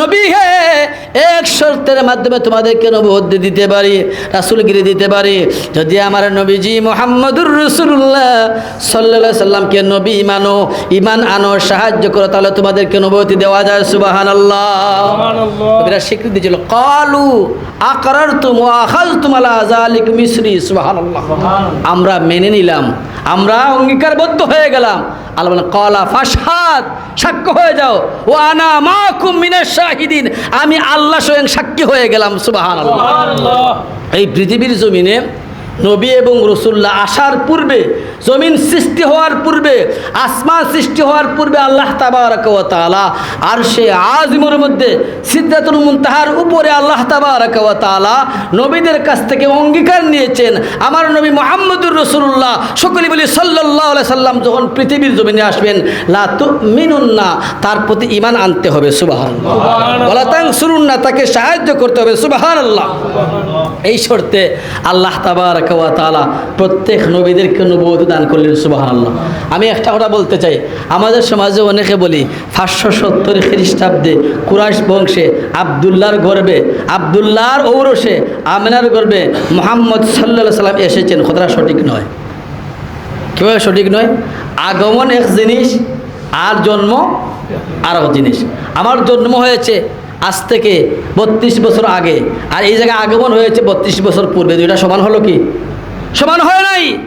নবী হে এক শর্তের মাধ্যমে তোমাদেরকে নবুদ্ধি দিতে পারি রাসুলগিরি দিতে পারি। যদি আমার নবীজি মোহাম্মদুর রসুল্লাহ সাল্লা সাল্লামকে নবী মানো ইমান আনো সাহায্য করো তাহলে তোমাদেরকে নবতি দেওয়া যায় সুবাহান আল্লাহ স্বীকৃতি ছিল কালু আকার তুম আখাল তুমালা আজালিক মিশ্রি সুবাহান আমরা মেনে নিলাম আমরা অঙ্গীকারবদ্ধ হয়ে গেলাম। আল্লাহ কলা ফাসাদ সাক্ষ্য হয়ে যাও ও আনা মা কুমিনের শাহিদিন। আমি আল্লাহ স্বয়ং সাক্ষী হয়ে গেলাম সুবাহ এই পৃথিবীর জমিনে নবী এবং রসুল্লাহ আসার পূর্বে জমিন সৃষ্টি হওয়ার পূর্বে আসমান সৃষ্টি হওয়ার পূর্বে আল্লাহ তাবারকালা আর সে আজমের মধ্যে সিদ্ধাতুল মুনতাহার উপরে আল্লাহ তাবারকালা নবীদের কাছ থেকে অঙ্গীকার নিয়েছেন। আমার নবী মোহাম্মদুর রসুল্লাহ সকলে বলি সাল্লাহ সাল্লাম যখন পৃথিবীর জমিনে আসবেন লা তু মিনুন না তার প্রতি ইমান আনতে হবে সুবাহান বলা তাং শুনুন না তাকে সাহায্য করতে হবে সুবাহান আল্লাহ এই শর্তে আল্লাহ তাবারকালা প্রত্যেক নবীদেরকে নবুয়ত দান করলেন সুবাহান আল্লাহ আমি একটা কথা বলতে চাই। আমাদের সমাজে অনেকে বলি, পাঁচশো সত্তর খ্রিস্টাব্দে কুরাইশ বংশে আবদুল্লাহর গর্বে, আবদুল্লাহর ঔরসে আমিনার গর্বে মোহাম্মদ সাল্লা সাল্লাম এসেছেন। কথাটা সঠিক নয়। কীভাবে সঠিক নয়? আগমন এক জিনিস, আর জন্ম আর এক জিনিস। আমার জন্ম হয়েছে আজ থেকে বত্রিশ বছর আগে। আর এই জায়গায় আগমন হয়েছে বত্রিশ বছর পূর্বে। দুইটা সমান হলো কি? সমান হয় নাই।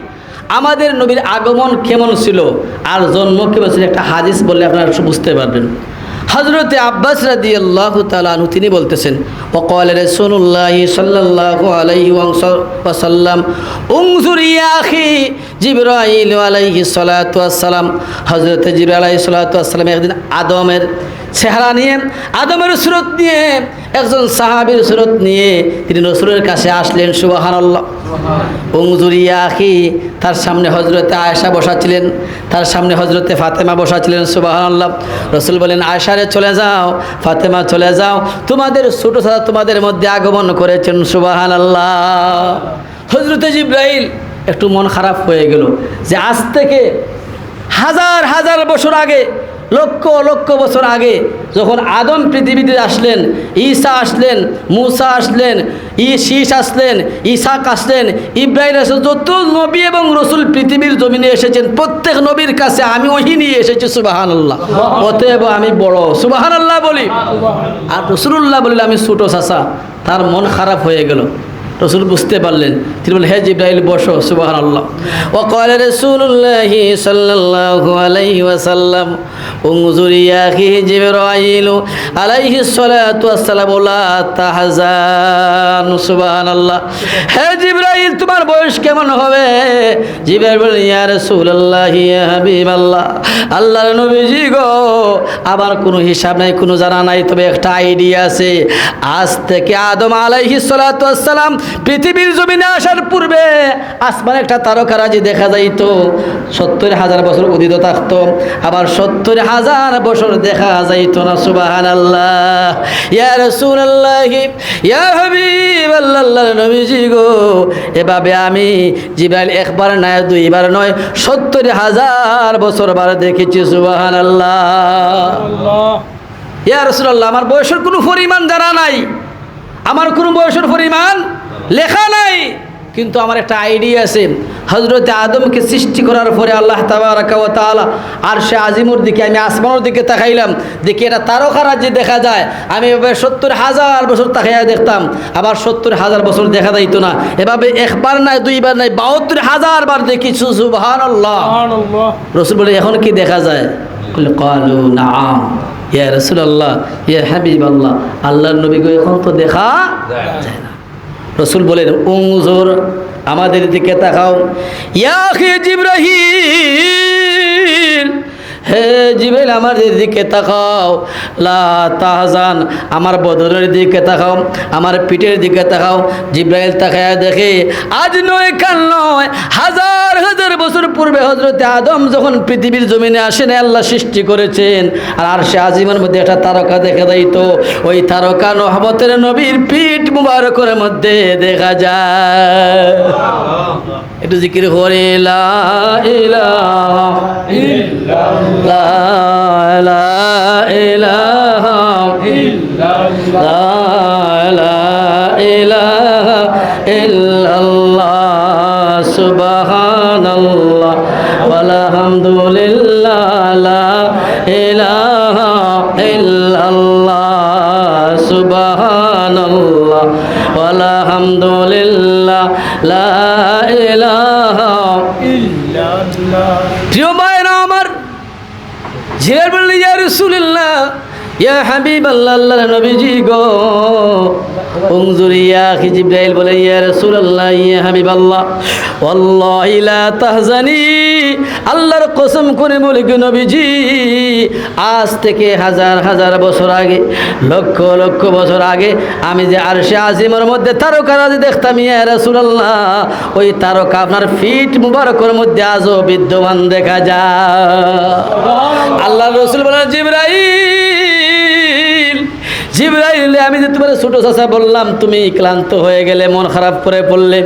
আমাদের নবীর আগমন কেমন ছিল? আর জন্ম কেমন ছিল? একটা হাদিস বললে আপনারা বুঝতে পারবেন। হজরতে আব্বাস রাদি আল্লাহ তালু তিনি বলতেছেন, ওকল রসুল্লাহ সাল্লাহ আলাইহি আলাইহি সালাতু আসসালাম হজরতে জিবরাইল আলাইহি সালাতু আসসালাম একদিন আদমের চেহারা নিয়ে, আদমের সুরত নিয়ে, একজন সাহাবির সুরত নিয়ে তিনি রসুলের কাছে আসলেন সুবাহান আল্লাহ উংজুরিয়া আখি, তার সামনে হজরতে আয়েশা বসা ছিলেন তার সামনে হজরতে ফাতেমা বসা ছিলেন সুবাহান আল্লাহ রসুল বলেন আয়েশারে চলে যাও, ফাতেমা চলে যাও। তোমাদের ছোটো সাদা তোমাদের মধ্যে আগমন করেছেন সুবাহান আল্লাহ হজরতে জিব্রাইল, একটু মন খারাপ হয়ে গেল যে আজ থেকে হাজার হাজার বছর আগে লক্ষ লক্ষ বছর আগে যখন আদম পৃথিবীতে আসলেন, ঈসা আসলেন, মুসা আসলেন, ই শীষ আসলেন, ইসাক আসলেন, ইব্রাহিম আসলেন, যত নবী এবং রসুল পৃথিবীর জমিনে এসেছেন, প্রত্যেক নবীর কাছে আমি ওহি নিয়ে এসেছি সুবাহান আল্লাহ অতএব আমি বড় সুবাহান আল্লাহ বলি। আর রসুল্লাহ বলিলে, আমি ছোটো চাষা তার মন খারাপ হয়ে গেল। রসুল বুঝতে পারলেন, তিনি বলেন হে জিব্রাইল, বসো সুবাহ আল্লাহ ও কলে রসুল্লাহি সাল্লাল্লাহু আলাইহি ওয়াসাল্লাম উনজুর ইয়াখি জিবরাইল আলাইহি সালাতু ওয়াসসালাম লা তাহজান, সুবহানাল্লাহ। হে জিবরাইল, তোমার বয়স কেমন হবে? জিবরাইল বলেন ইয়া রাসূলুল্লাহ, ইয়া হাবিবাল্লাহ। আল্লাহর নবীজি গো আবার কোনো হিসাব নাই, কোনো জানা নাই, তবে একটা আইডিয়া আছে। আজ থেকে আদম আলাইহি সালাতু ওয়াসসালাম পৃথিবীর জমিনে আসার পূর্বে আসমানে একটা তারকারাজি দেখা যাইতো। সত্তর হাজার বছর উদিত থাকতো। আবার সত্তর হাজার বছর দেখা যাইতো না সুবাহান আল্লাহ আল্লাহ ইয়া হাবিব আল্লাহ নবীজি গো। এভাবে আমি জিবাইল একবার নয় দুইবার নয় সত্তর হাজার বছর বার দেখেছি সুবাহান আল্লাহ ইয়া রসুল্লাহ আমার বয়সের কোনো পরিমাণ জানা নাই। আমার কোনো বয়সের পরিমাণ লেখা নাই। কিন্তু আমার একটা আইডিয়া আছে। হজরত আদমকে সৃষ্টি করার পরে আল্লাহ তালা আর সে আজিমুর দিকে আমি আসমানোর দিকে তাকাইলাম। দেখি এটা তারকা রাজ্যে দেখা যায়। আমি এভাবে সত্তর হাজার বছর তাকাইয়া দেখতাম। আবার সত্তর হাজার বছর দেখা যাইতো না। এভাবে একবার নাই দুইবার নাই বাহাত্তর হাজার বার দেখি আল্লাহ রসুল বলে এখন কি দেখা যায়? কালু নাম ইয়া রসুল আল্লাহ ইয়া হাবিব আল্লাহ আল্লাহর নবীকে এখন তো দেখা যায় না। রসুল বলেন উংজোর আমাদের দিকে তাকাও। জিব্রাহিম হে জিবেল আমার দিকে তাকাও। লা তাহজান, আমার বদরের দিকে তাকাও, আমার পিঠের দিকে তাকাও। জিব্রাইল তাকায় দেখে, আজ নয়, কাল নয়, হাজার হাজার পূর্বে হজরতে আদম যখন পৃথিবীর জমিনে আসেন আল্লাহ সৃষ্টি করেছেন। আর আর সে আজিমের মধ্যে একটা তারকা দেখা যাইত। ওই তারকা নহবতের নবীর পিঠ মুবারকের মধ্যে দেখা যায়। একটু জিকির করে, লা লা লা ওয়ালা হামদুলিল্লাহ লা ইলাহা ইল্লাল্লাহ, সুবহানাল্লাহ ওয়ালা হামদুলিল্লাহ লা ইলাহা প্রিয় মায়েরা আমার জিয়ার বললি ইয়া ইয়া হাবিব আল্লাহ নবীজি গো। ইয়া বলে ইয়া ইয়া আল্লাহর কসম করে বলে নবীজি আজ থেকে হাজার হাজার বছর আগে লক্ষ লক্ষ বছর আগে আমি যে আরশে আজিমের মধ্যে তারকারাজি দেখতাম ইয়া রাসূলুল্লাহ ওই তারকা আপনার ফিট মুবারকের মধ্যে আজও বিদ্যমান দেখা যায়। আল্লাহ রসুল বলেন জিব্রাইল ছোট চাচা বললাম, তুমি ক্লান্ত হয়ে গেলে মন খারাপ করে পড়লে।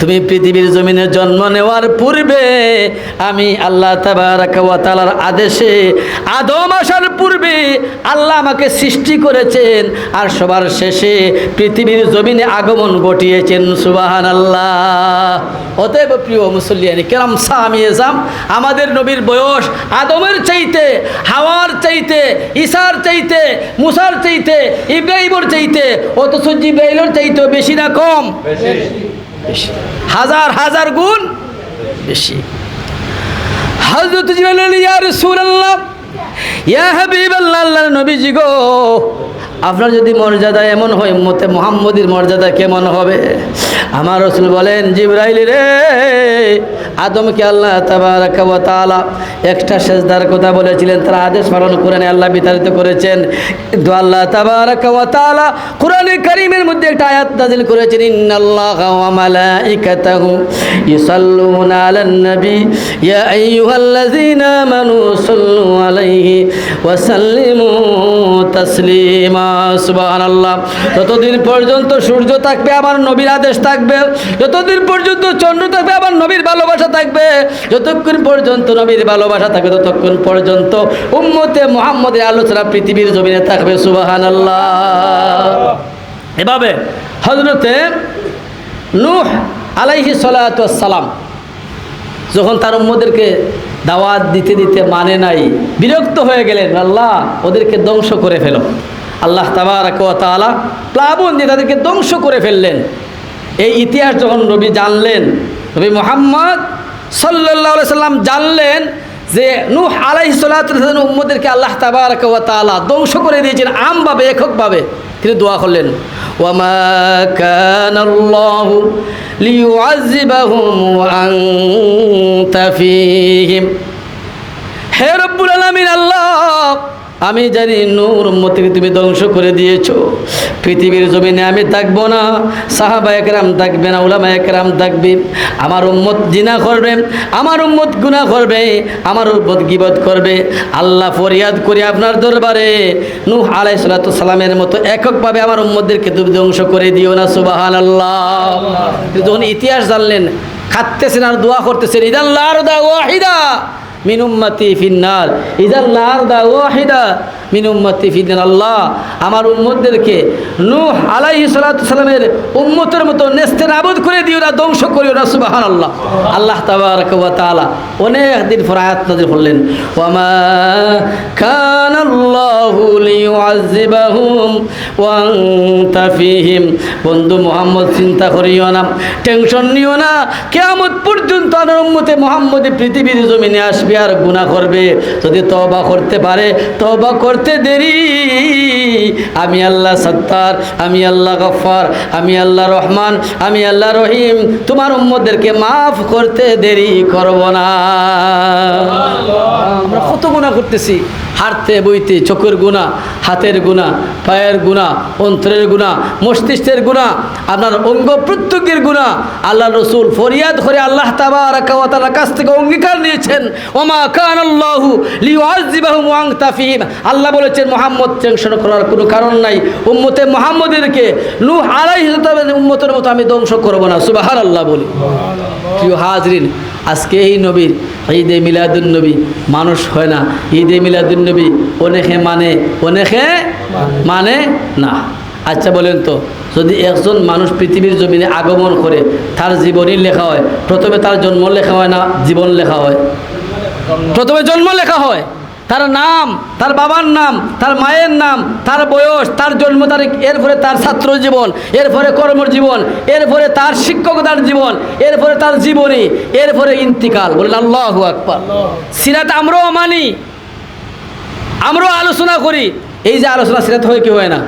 তুমি পৃথিবীর জমিনে জন্ম নেওয়ার পূর্বে আমি আল্লাহ তালার আদেশে আদম আসার পূর্বে আল্লাহ আমাকে সৃষ্টি করেছেন আর সবার শেষে পৃথিবীর জমিনে আগমন ঘটিয়েছেন সুবাহান আল্লাহ অতএব প্রিয় মুসল্লিয়ানি কেরাম সামি এজাম, আমাদের নবীর বয়স আদমের চাইতে, হাওয়ার চাইতে ইসার চাইতে, মুসার চাইতে, ইব্রাহিমর চাইতে অথচ জিব্রাইলের চাইতে বেশি না কম? বেশি। হাজার হাজার গুণ বেশি। হজরত জিব্রাইল ইয়া রাসূলুল্লাহ ইয়া হাবিবাল্লাহ আল্লাহর নবীজি গো আপনার যদি মর্যাদা এমন হয় মতে মোহাম্মদীর মর্যাদা কেমন হবে? আমার রসুল বলেন, জিব্রাইল রে, আদমকে আল্লাহ তাআলা একটা সেজদার কথা বলেছিলেন। তারা আদেশ পালন করেন আল্লাহ বিতাড়িত করেছেন। কিন্তু আল্লাহ তাআলা কোরআনে কারীমের মধ্যে একটা আয়াত নাযিল করেছেন সাল্লিমু তাসলিমা। সুবহানাল্লাহ। যতদিন পর্যন্ত সূর্য থাকবে, আমার নবীর আদেশ থাকবে। যতদিন পর্যন্ত চন্দ্র থাকবে, আমার নবীর ভালোবাসা থাকবে। যতক্ষণ পর্যন্ত নবীর ভালোবাসা থাকবে, ততক্ষণ পর্যন্ত উম্মতে মুহাম্মদের আলোচনা পৃথিবীর জমিনে থাকবে, সুবহানাল্লাহ। এভাবে হজরতে নূহ আলাইহি সালাম যখন তার উম্মদেরকে দাওয়াত দিতে দিতে মানে নাই, বিরক্ত হয়ে গেলেন, আল্লাহ ওদেরকে ধ্বংস করে ফেলো। আল্লাহ তাবারাক ওয়া তাআলা প্লাবন দিয়ে তাদেরকে ধ্বংস করে ফেললেন। এই ইতিহাস যখন নবী জানলেন, নবী মোহাম্মদ সাল্লাহ সাল্লাম জানলেন যে নূহ আলাই সাল্লাহ উম্মদেরকে আল্লাহ তাবারাক ওয়া তাআলা ধ্বংস করে দিয়েছেন আমভাবে, এককভাবে। তিনি দোয়া করলেন কানাল্লাহু লিউআযিবাহুম ওয়া আলামিন, আল্লাহ আমি জানি নূর উম্মতিকে তুমি ধ্বংস করে দিয়েছ। পৃথিবীর জমিনে আমি থাকব না, সাহাবা একরাম থাকবে না, উলামা একরাম থাকবে। আমার উম্মত জিনা করবে, আমার উম্মত গুনাহ করবে, আমার উম্মত গিবত করবে। আল্লাহ ফরিয়াদ করে আপনার দরবারে। নূহ আলাই সালামের মতো এককভাবে আমার উম্মতদেরকে তুমি ধ্বংস করে দিও না সুবাহান আল্লাহ যখন ইতিহাস জানলেন খাচ্তেছেন আর দোয়া করতেছেন, ইদাল্লাহ ওয়াহিদা। মিন উম্মতি ফিন্নার। ইদাল নার দা ওয়াহিদা মিন ফিন্নার আল্লাহ। আমার উম্মতদেরকে নূহ আলাইহি সালাতু সালামের উম্মতের মতো নেস্তে নাবুদ করে দিও না, ধ্বংস করিও না সুবাহান আল্লাহ আল্লাহ তাআলা অনেক দিন পর আয়াত নাযিল করলেন। ওয়ামা কানাল্লাহু লিউআযিবাহুম ওয়া আনতা ফীহিম। বন্ধু মোহাম্মদ, চিন্তা করিও না, টেনশন নিও না। কিয়ামত পর্যন্ত আমার উম্মতে মোহাম্মদী পৃথিবীর জমিনে আসবে। আর গুণা করবে। যদি তবা করতে পারে তবা করতে দেরি। আমি আল্লাহ সত্তার, আমি আল্লাহ গফ্ফার, আমি আল্লাহ রহমান, আমি আল্লাহ রহিম। তোমার উম্মদেরকে মাফ করতে দেরি করব না। আমরা কত গুণা করতেছি। হাঁটতে বইতে চোখের গুণা, হাতের গুণা, পায়ের গুণা, অন্তরের গুণা, মস্তিষ্কের গুণা, আপনার অঙ্গ প্রত্যেকের গুণা, আল্লাহ রসুল ফরিয়াদ করে আল্লাহ তাবার কাছ থেকে অঙ্গীকার নিয়েছেন। ওমা কান আল্লাহু বলেছেন, মোহাম্মদ টেনশন করার কোনো কারণ নাই। উম্মতে মোহাম্মদেরকে আলাইহিস সালামের উম্মতের মতো আমি ধ্বংস করব না। সুবাহার আল্লাহ বলি। প্রিয় হাজরিন আজকে এই নবীর ঈদে মিলাদুন নবী মানুষ হয় না। ঈদে মিলাদুন নবী অনেকে মানে অনেকে মানে না। আচ্ছা বলেন তো, যদি একজন মানুষ পৃথিবীর জমিনে আগমন করে, তার জীবনী লেখা হয়, প্রথমে তার জন্ম লেখা হয় না জীবন লেখা হয়? প্রথমে জন্ম লেখা হয়। তার নাম তার বাবার নাম তার মায়ের নাম তার বয়স তার জন্ম তারিখ এরপরে তার ছাত্র জীবন এরপরে কর্মজীবন এরপরে তার শিক্ষকতার জীবন এরপরে তার জীবনী এরপরে ইন্তিকাল। বলেন আল্লাহ আকবার। সিরাত আমরাও মানি আমরাও আলোচনা করি। এই যে আলোচনা সিরাত হয় কি হয় না?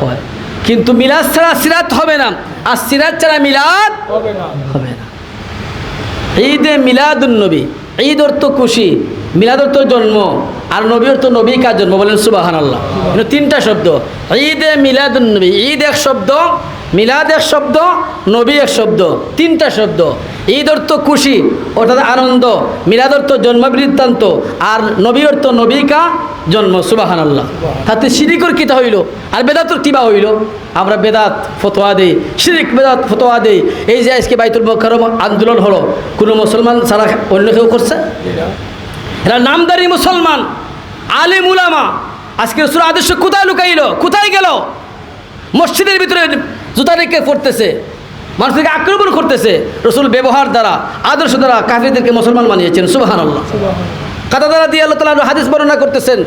হয়। কিন্তু মিলাদ ছাড়া সিরাত হবে না আর সিরাত ছাড়া মিলাদ হবে না। হবে না। ঈদে মিলাদুন্নবী ঈদ অর্থ খুশি মিলাদ অর্থ জন্ম। আর নবী অর্থ নবী কার জন্ম বলেন সুবাহান আল্লাহ কিন্তু তিনটা শব্দ। ঈদ ঈদে মিলাদুন্নবী ঈদ এক শব্দ, মিলাদ এক শব্দ, নবী এক শব্দ, তিনটা শব্দ। ঈদ অর্থ খুশি, অর্থাৎ আনন্দ। মিলাদ অর্থ জন্ম বৃত্তান্ত আর নবী অর্থ নবী কা জন্ম সুবাহান আল্লাহ তাতে শিরিকর কিতা হইল? আর বেদাতর কিবা হইল? আমরা বেদাত, ফতোয়া দেই। শিরিক, বেদাত, ফতোয়া দেই। এই যে আজকে বাইতুল মক্কারম আন্দোলন হলো, কোনো মুসলমান ছাড়া অন্য কেউ করছে? এরা নামদারি মুসলমান। আলিম উলামা, আজকে রসুল আদর্শ কোথায় লুকাইল? কোথায় গেল? মসজিদের ভিতরে জুতা রেখে পড়তেছে, মানুষদেরকে আক্রমণ করতেছে, রসুল ব্যবহার দ্বারা, আদর্শ দ্বারা কাফিরদেরকে মুসলমান বানিয়েছেন সুবাহান আল্লাহ কাতা দ্বারা দিয়ে আল্লাহ তালা হাদিস বর্ণনা করতেছেন,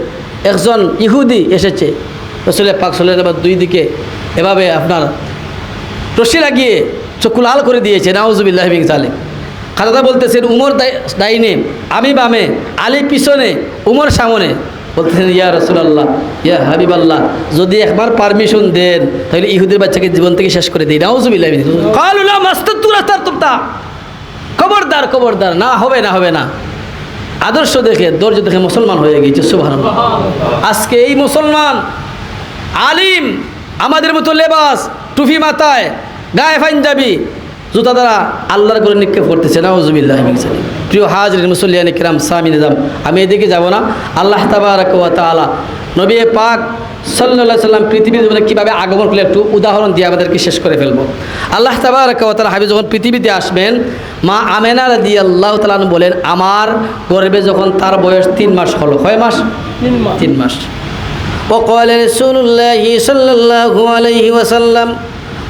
একজন ইহুদি এসেছে, রসুলের পাক সাল্লাহ দুই দিকে এভাবে আপনার রশি লাগিয়ে চক্ষু লাল করে দিয়েছে, নাউজুবিল্লাহ বিন সালিম খাদাদা বলতেছেন, উমর দাই- ডাইনে আমি বামে, আলী পিছনে, উমর সামনে। বলতেছেন, ইয়া রসুলাল্লাহ, ইয়া হাবিব আল্লাহ যদি একবার পারমিশন দেন, তাহলে ইহুদের বাচ্চাকে জীবন থেকে শেষ করে দিই নাউজুবিল্লাহ খবরদার খবরদার, না হবে না হবে, না। আদর্শ দেখে, ধৈর্য দেখে মুসলমান হয়ে গেছে সুভান আজকে এই মুসলমান আলিম, আমাদের মতো লেবাস টুফি মাথায়, গায়ে পাঞ্জাবি জুতা দ্বারা আল্লাহর করে নিক্ষেপ করতেছে নাউজুবিল্লাহ প্রিয় হাজরিন মুসল্লিয়ান কিরাম সামি নিজাম আমি এদিকে যাব না আল্লাহ তাবারক ওয়া তাআলা নবী পাক সাল্লাল্লাহু সাল্লাম পৃথিবীর জীবনে কীভাবে আগমন করলে একটু উদাহরণ দিয়ে আমাদেরকে শেষ করে ফেলবো আল্লাহ তাবারক ওয়া তাআলা হাবিব যখন পৃথিবীতে আসবেন মা আমেনা রাদিয়াল্লাহু তাআলা বলেন আমার গর্ভে যখন তার বয়স তিন মাস হলো কয় মাস তিন মাস তিন মাস وقال رسول الله صلى الله عليه وسلم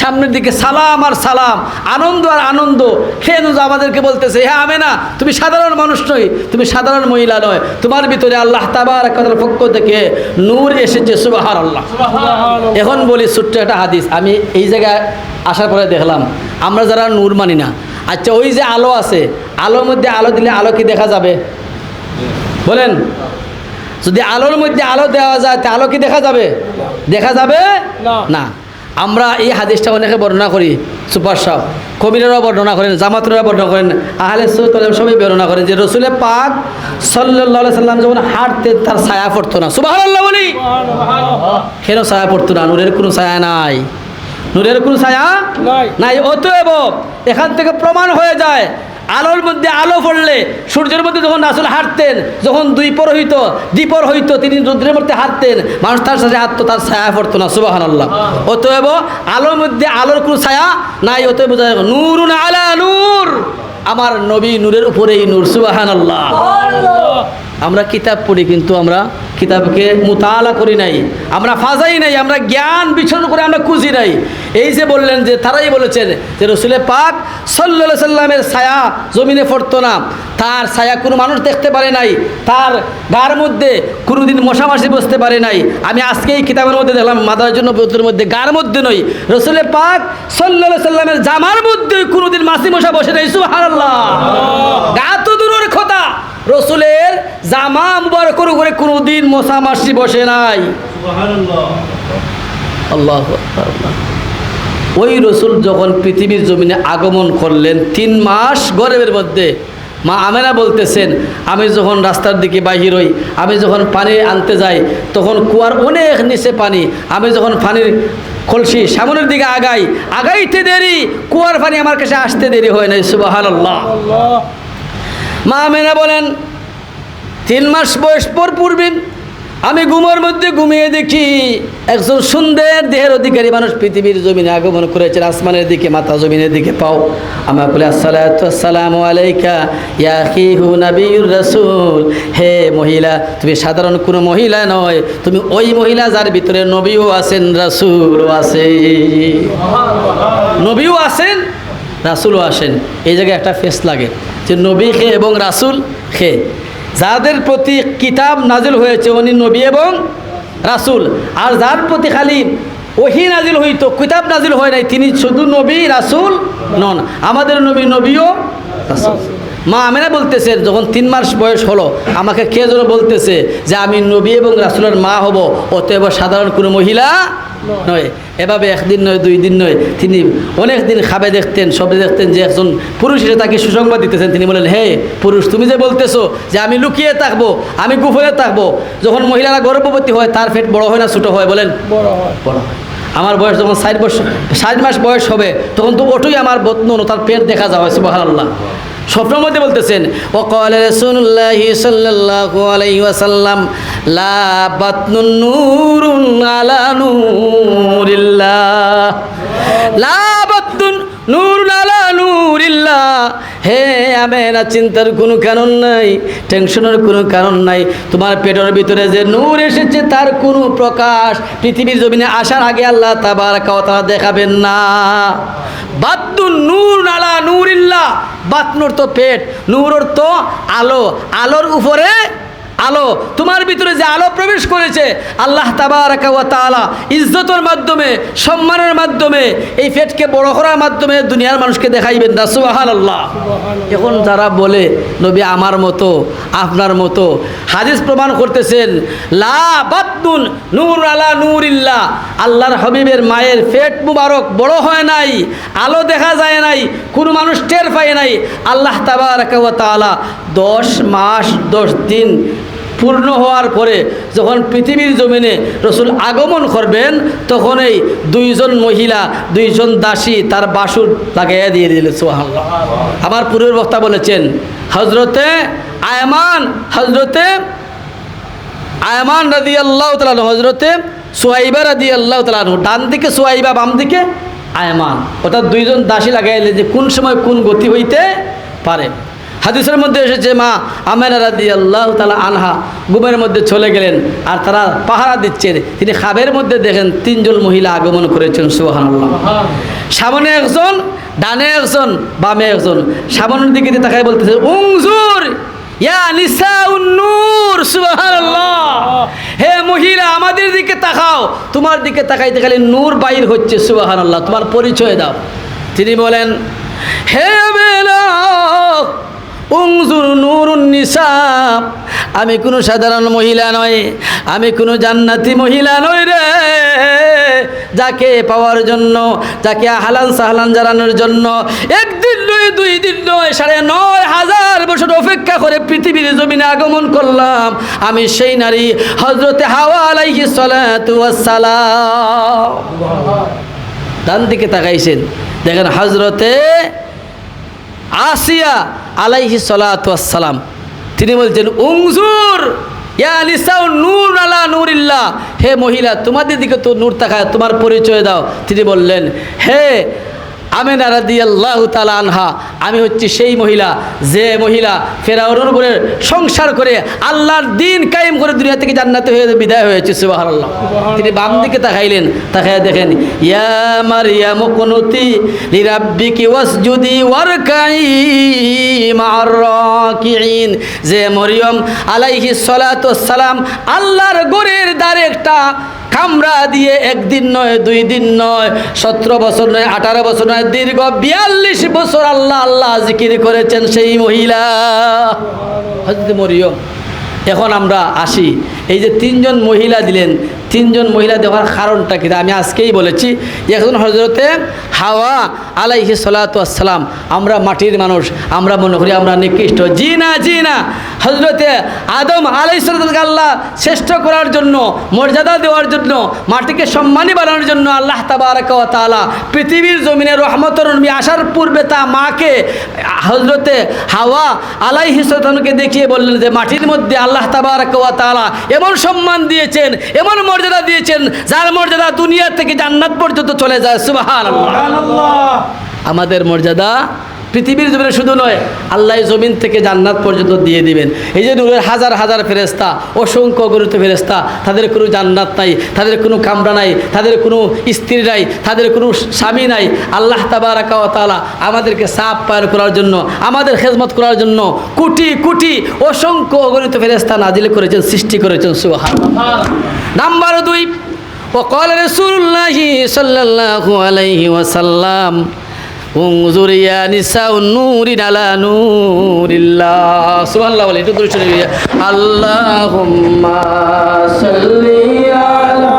সামনের দিকে সালাম আর সালাম আনন্দ আর আনন্দ। খেয়ে আমাদেরকে বলতেছে হ্যাঁ আমি না তুমি সাধারণ মানুষ নই তুমি সাধারণ মহিলা নয়। তোমার ভিতরে আল্লাহ তাবার কথার পক্ষ থেকে নূর এসেছে সুবাহার আল্লাহ এখন বলি ছোট্ট একটা হাদিস আমি এই জায়গায় আসার পরে দেখলাম আমরা যারা নূর মানি না। আচ্ছা ওই যে আলো আছে আলোর মধ্যে আলো দিলে আলো কি দেখা যাবে? বলেন। যদি আলোর মধ্যে আলো দেওয়া যায় তা আলো কি দেখা যাবে? দেখা যাবে? না। আমরা এই হাদিসটা অনেকে বর্ণনা করি সুপার সাহ কবিরেরাও বর্ণনা করেন জামাতুরা বর্ণনা করেন আহলে সৈতলাম সবাই বর্ণনা করেন যে রসুলের পাক সাল্লাহ সাল্লাম যখন হাঁটতে তার ছায়া পড়তো না। সুবাহ বলি। কেন ছায়া পড়তো না? নূরের কোনো ছায়া নাই। নূরের কোনো ছায়া নাই। নাই। অতএব এখান থেকে প্রমাণ হয়ে যায় আলোর মধ্যে আলো পড়লে সূর্যের মধ্যে যখন রাসুল হাঁটতেন যখন দুই পর হইত দ্বিপর হইত তিনি রুদ্রের মধ্যে হাঁটতেন মানুষ তার সাথে হাঁটতো তার ছায়া পড়তো না সুবাহান আল্লাহ অতএব আলোর মধ্যে আলোর কোনো ছায়া নাই অতএব যায়, আলা নূর। আমার নবী নূরের উপরেই নূর সুবাহান আল্লাহ আমরা কিতাব পড়ি কিন্তু আমরা কিতাবকে মোতালা করি নাই। আমরা ফাজাই নাই আমরা জ্ঞান বিচরণ করে আমরা খুঁজি নাই। এই যে বললেন যে তারাই বলেছেন যে রসুলের পাক সাল্লা সাল্লামের ছায়া জমিনে পড়তো না। তার ছায়া কোনো মানুষ দেখতে পারে নাই। তার গার মধ্যে কোনোদিন মশামাসি বসতে পারে নাই। আমি আজকে এই কিতাবের মধ্যে দেখলাম মাদার জন্য বৌদ্ধের মধ্যে গার মধ্যে নই। রসুলের পাক সাল্লা সাল্লামের জামার মধ্যে কোনোদিন মাসি মশা বসে নাই সুহার গা তো দূরের কথা। রসুলের জামা মুবারকর উপরে কোনোদিন মশা মাসি বসে নাই। আল্লাহ ওই রসুল যখন পৃথিবীর জমিনে আগমন করলেন, তিন মাস গর্বের মধ্যে, মা আমেনা বলতেছেন, আমি যখন রাস্তার দিকে বাহির হই, আমি যখন পানি আনতে যাই, তখন কুয়ার অনেক নিচে পানি, আমি যখন পানির কলসি সামনের দিকে আগাই, আগাইতে দেরি, কুয়ার পানি আমার কাছে আসতে দেরি হয় নাই সুবাহ মা আমেনা বলেন, তিন মাস বয়স পর পূর্বে আমি ঘুমের মধ্যে ঘুমিয়ে দেখি একজন সুন্দর দেহের অধিকারী মানুষ পৃথিবীর জমিনে আগমন করেছেন, আসমানের দিকে, মাথা জমিনের দিকে, পাও। আমার বলে আসসালাম আলাইকা রসুল। হে মহিলা, তুমি সাধারণ কোনো মহিলা নয়, তুমি ওই মহিলা যার ভিতরে নবীও আছেন, রাসুলও আছে নবীও আছেন, রাসুলও আসেন। এই জায়গায় একটা ফেস লাগে। যে নবী খে এবং রাসুল খে যাদের প্রতি কিতাব নাজিল হয়েছে উনি নবী এবং রাসুল। আর যার প্রতি খালি ওহি নাজিল হইতো, কিতাব নাজিল হয় নাই, তিনি শুধু নবী, রাসুল নন। আমাদের নবী নবীও রাসুল। মা আমেনা বলতেছে, যখন তিন মাস বয়স হলো, আমাকে কে যেন বলতেছে যে আমি নবী এবং রাসুলের মা হব, অতএব সাধারণ কোনো মহিলা নয় এভাবে একদিন নয় দুই দিন নয় তিনি অনেক দিন খাবে দেখতেন সবে দেখতেন যে একজন পুরুষ এসে তাকে সুসংবাদ দিতেছেন। তিনি বলেন হে পুরুষ তুমি যে বলতেছো যে আমি লুকিয়ে থাকব আমি গুফলে থাকব যখন মহিলারা গর্ভবতী হয় তার পেট বড় হয় না ছোটো হয়? বলেন বড় হয়। বড় হয়। আমার বয়স যখন ষাট বছর ষাট মাস বয়স হবে তখন তো ওটুই আমার বত্ন তার পেট দেখা যাওয়া সুবাহ আল্লাহ স্বপ্নের মধ্যে বলতেছেন ও কল রসুল্লাহ সাল্লাল্লাহু আলাইহি ওয়াসাল্লাম, লা বাতনুন নূরুন আলা নূরিল্লাহ। লা বাতনুন নূরুন আলা নূরিল্লাহ। হে আমি না চিন্তার কোনো কারণ নাই, টেনশনের কোনো কারণ নাই। তোমার পেটের ভিতরে যে নূর এসেছে, তার কোনো প্রকাশ পৃথিবীর জমিনে আসার আগে আল্লাহ তাবার কথা দেখাবেন না। বাদ্দুন নূর নালা নূরিল্লা বাতনুর তো পেট, নূরর তো আলো। আলোর উপরে আলো, তোমার ভিতরে যে আলো প্রবেশ করেছে, আল্লাহ তাআলা ইজ্জতের মাধ্যমে, সম্মানের মাধ্যমে, এই পেটকে বড় করার মাধ্যমে দুনিয়ার মানুষকে দেখাইবেন না, সুবহানাল্লাহ। এখন যারা বলে, নবী আমার মতো, আপনার মতো, হাদিস প্রমাণ করতেছেন, লা নূর আলা নূরিল্লাহ। আল্লাহর হাবিবের মায়ের পেট মুবারক বড় হয় নাই, আলো দেখা যায় নাই, কোনো মানুষ টের পায় নাই। আল্লাহ তাবারাকা ওয়া তাআলা দশ মাস, দশ দিন পূর্ণ হওয়ার পরে যখন পৃথিবীর জমিনে রসুল আগমন করবেন, তখন এই দুইজন মহিলা, দুইজন দাসী তার বাসুর লাগাইয়া দিয়ে দিল সোহাল্লাহ আমার পূর্বের বক্তা বলেছেন হজরতে আয়মান হজরতে আয়মান রাদি আল্লাহ তালানু হজরতে সোয়াইবা রাদি আল্লাহ তালানু ডান দিকে সোয়াইবা, বাম দিকে আয়মান। অর্থাৎ দুইজন দাসী লাগাইলে যে কোন সময় কোন গতি হইতে পারে। হাদিসের মধ্যে এসেছে, মা আমেনা রাদি আল্লাহ তালা আনহা গুমের মধ্যে চলে গেলেন আর তারা পাহারা দিচ্ছেন। তিনি খাবের মধ্যে দেখেন তিনজন মহিলা আগমন করেছেন সুবাহান সামনে একজন, ডানে একজন, বামে একজন। সামনের দিকে তাকাই বলতেছে, উংজুর হে মহিলা, আমাদের দিকে তাকাও। তোমার দিকে তাকাইতে খালি নূর বাইর হচ্ছে, সুবহানাল্লাহ। তোমার পরিচয় দাও। তিনি বলেন, হে বেলা উংজুর নুরুন নিসা আমি কোনো সাধারণ মহিলা নয় আমি কোনো জান্নাতি মহিলা নই রে। যাকে পাওয়ার জন্য, যাকে হালান সাহালান জানানোর জন্য একদিন নয়, দুই দিন নয়, সাড়ে নয় হাজার বছর অপেক্ষা করে পৃথিবীর জমিনে আগমন করলাম। আমি সেই নারী হজরতে হাওয়া আলাইহি ওয়াসসালাম। ডান দিকে তাকাইছেন, দেখেন হজরতে আসিয়া আলাইহি সালাম তিনি বলছেন উংজুর নূর আলা নূরিল্লাহ। হে মহিলা, তোমাদের দিকে তো নূর তাকায়, তোমার পরিচয় দাও। তিনি বললেন, হে আমেনা আল্লাহ তালা আনহা, আমি হচ্ছি সেই মহিলা, যে মহিলা ফেরাউনের উপরে সংসার করে আল্লাহর দিন কায়েম করে দুনিয়া থেকে জান্নাতে হয়ে বিদায় হয়েছে সুবাহ তিনি বাম দিকে তাকাইলেন তাকাইয়া দেখেন, ইয়া মারিয়াম কুনুতি লিরাব্বিকি ওয়াসজুদি ওয়ারকাই মা'আর রাকিঈন। যে মরিয়ম আলাইহি সালাতু সালাম আল্লাহর গরের দ্বারে একটা কামরা দিয়ে একদিন নয়, দুই দিন নয়, সতেরো বছর নয়, আঠারো বছর নয়, দীর্ঘ বিয়াল্লিশ বছর আল্লাহ আল্লাহ জিকির করেছেন সেই মহিলা। হজরত মরিয়ম, এখন আমরা আসি। এই যে তিনজন মহিলা দিলেন তিনজন মহিলা দেওয়ার কারণটা কি? আমি আজকেই বলেছি এখন হজরতে হাওয়া আলাইহি সালাতাম আমরা মাটির মানুষ, আমরা মনে করি আমরা নিকৃষ্ট। জি না জি না হজরতে আদম আলাই আল্লাহ শ্রেষ্ঠ করার জন্য, মর্যাদা দেওয়ার জন্য, মাটিকে সম্মানী বানানোর জন্য আল্লাহ তাআলা পৃথিবীর জমিনে রহমতর আসার পূর্বে তা মাকে হজরতে হাওয়া আলাইহি সালাতামকে দেখিয়ে বললেন যে, মাটির মধ্যে আল্লাহ তাবারক ওয়া তাআলা এমন সম্মান দিয়েছেন, এমন মর্যাদা দিয়েছেন যার মর্যাদা দুনিয়া থেকে জান্নাত পর্যন্ত চলে যায় সুবহানাল্লাহ। আমাদের মর্যাদা পৃথিবীর জমিনে শুধু নয় আল্লাহ জমিন থেকে জান্নাত পর্যন্ত দিয়ে দিবেন এই যে নূরের হাজার হাজার ফেরেস্তা অসংখ্য গুরুত্ব ফেরেস্তা তাদের কোনো জান্নাত নাই তাদের কোনো কামরা নাই তাদের কোনো স্ত্রী নাই তাদের কোনো স্বামী নাই আল্লাহ তাবারাকা ওয়া তাআলা আমাদেরকে সাপ পার করার জন্য আমাদের খেজমত করার জন্য কোটি কোটি অসংখ্য অগণিত ফেরেস্তা নাজিল করেছেন সৃষ্টি করেছেন সুহান নাম্বার দুই وقال رسول الله صلى الله عليه وسلم আল্লাহ নিসা